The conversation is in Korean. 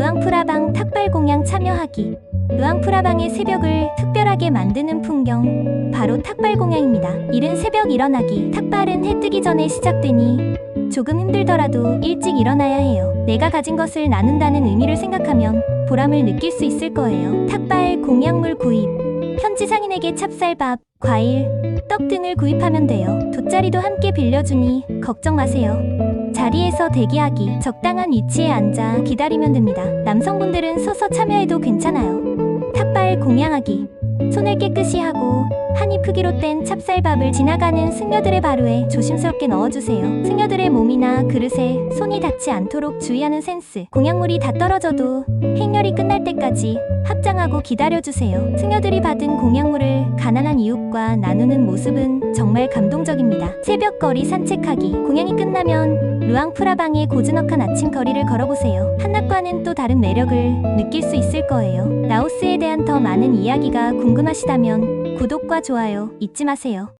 루앙프라방 탁발 공양 참여하기. 루앙프라방의 새벽을 특별하게 만드는 풍경. 바로 탁발 공양입니다. 이른 새벽 일어나기. 탁발은 해 뜨기 전에 시작되니 조금 힘들더라도 일찍 일어나야 해요. 내가 가진 것을 나눈다는 의미를 생각하면 보람을 느낄 수 있을 거예요. 탁발 공양물 구입. 현지 상인에게 찹쌀밥, 과일, 떡 등을 구입하면 돼요. 돗자리도 함께 빌려주니 걱정 마세요. 자리에서 대기하기. 적당한 위치에 앉아 기다리면 됩니다. 남성분들은 서서 참여해도 괜찮아요. 탁발 공양하기. 손을 깨끗이 하고 한입 크기로 뗀 찹쌀밥을 지나가는 승려들의 바루에 조심스럽게 넣어주세요. 승려들의 몸이나 그릇에 손이 닿지 않도록 주의하는 센스. 공양물이 다 떨어져도 행렬이 끝날 때까지 합장하고 기다려주세요. 승려들이 받은 공양물을 가난한 이웃과 나누는 모습은 정말 감동적입니다. 새벽거리 산책하기. 공양이 끝나면 루앙프라방의 고즈넉한 아침 거리를 걸어보세요. 한낮과는 또 다른 매력을 느낄 수 있을 거예요. 라오스에 대한 더 많은 이야기가 궁금하시다면 구독과 좋아요 잊지 마세요.